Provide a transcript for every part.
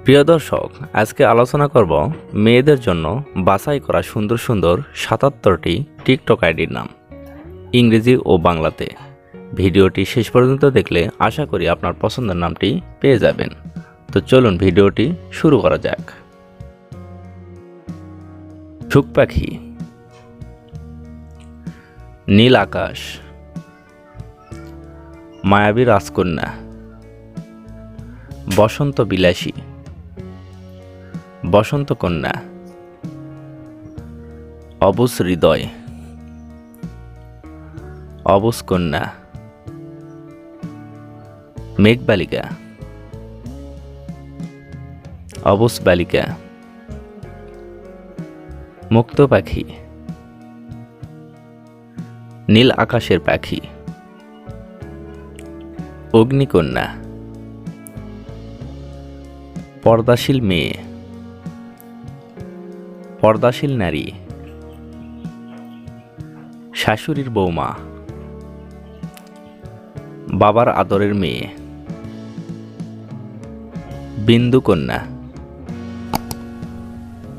প্রিয় দর্শক, আজকে আলোচনা করব মেয়েদের জন্য বাছাই করা সুন্দর সুন্দর সাতাত্তরটি টিকটক আইডির নাম, ইংরেজি ও বাংলাতে। ভিডিওটি শেষ পর্যন্ত দেখলে আশা করি আপনার পছন্দের নামটি পেয়ে যাবেন। তো চলুন ভিডিওটি শুরু করা যাক। ঝুক পাখি, নীল আকাশ, মায়াবী রাজকন্যা, বসন্ত বিলাসী। বসন্ত কন্যা অবুস হৃদয়। অবুস কন্যা। মেঘ বালিকা অবুস বালিকা। মুক্ত পাখি। নীল আকাশের পাখি। অগ্নিকন্যা। পর্দাশীল মেয়ে। পর্দাশীল নারী। শাশুড়ির বৌমা। বাবার আদরের মেয়ে। বিন্দু কন্যা।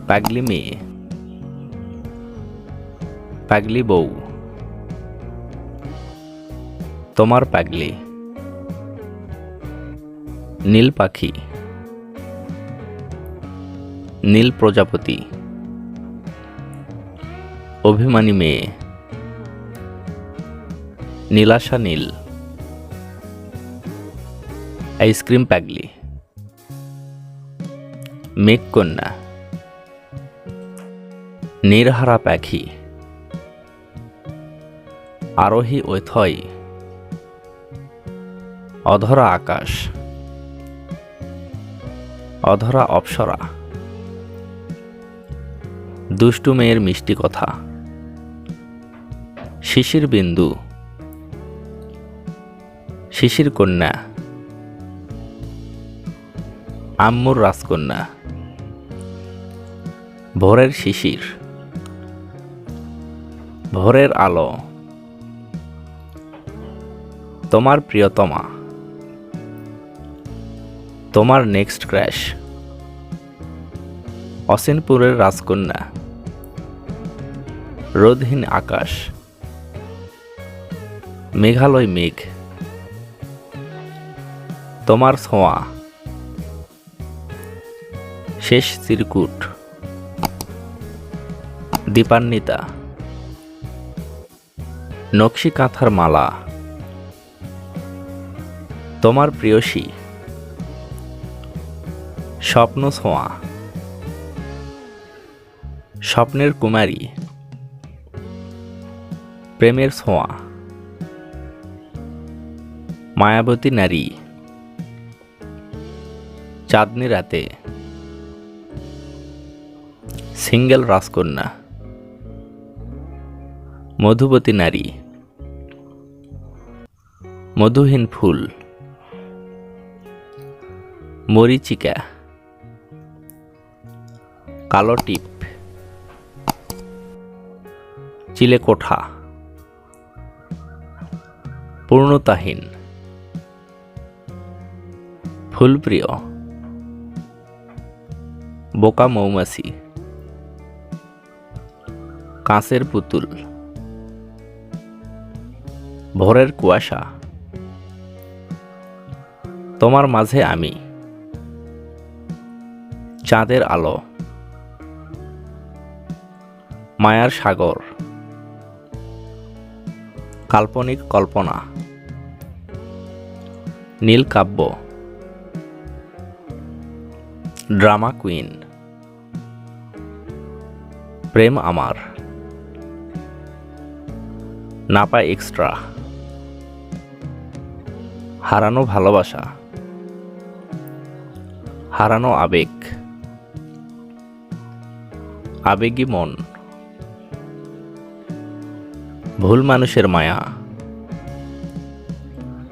পাগলি মেয়ে। পাগলি বউ। তোমার পাগলি। নীল পাখি। নীল প্রজাপতি। অভিমানী মেয়ে। নীলাশা নীল। আইসক্রিম পাগলি। মেঘকন্যা। নির্হারা পাখি। আরোহী ঐথয় অধরা আকাশ। অধরা অপ্সরা। দুষ্টু মেয়ের মিষ্টি কথা। শিশির বিন্দু। শিশির কন্যা। আম্মুর রাজকন্যা। ভোরের শিশির। ভোরের আলো। তোমার প্রিয়তমা। তোমার নেক্সট ক্র্যাশ। অসিনপুরের রাজকন্যা। রোধহীন আকাশ। মেঘালয় মেঘ। তোমার ছোঁয়া। শেষ চিরকুট। দীপান্বিতা। নকশি কাঁথার মালা। তোমার প্রিয়সী। স্বপ্ন ছোঁয়া। স্বপ্নের কুমারী। প্রেমের ছোঁয়া। মায়াবতী নারী। চাঁদনি রাতে। সিঙ্গেল রাজকন্যা। মধুবতী নারী। মধুহীন ফুল। মরিচিকা। কালো টিপ। চিলেকোঠা। পূর্ণতাহীন। ফুলপ্রিয়। বোকা মৌমাছি। কাঁচের পুতুল। ভোরের কুয়াশা। তোমার মাঝে আমি। চাঁদের আলো। মায়ার সাগর। কাল্পনিক কল্পনা। নীল কাব্য। Drama queen. প্রেম আমার। নাপা এক্সট্রা। হারানো ভালোবাসা। হারানো আবেগ। আবেগী মন। ভুল মানুষের মায়া।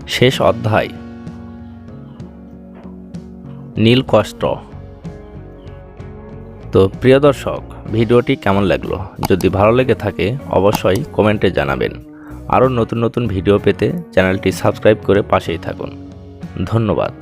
শেষ অধ্যায়। নীল কষ্ট। তো প্রিয় দর্শক, ভিডিওটি কেমন লাগল? যদি ভালো লেগে থাকে, অবশ্যই কমেন্টে জানাবেন। আরও নতুন নতুন ভিডিও পেতে চ্যানেলটি সাবস্ক্রাইব করে পাশেই থাকুন। ধন্যবাদ।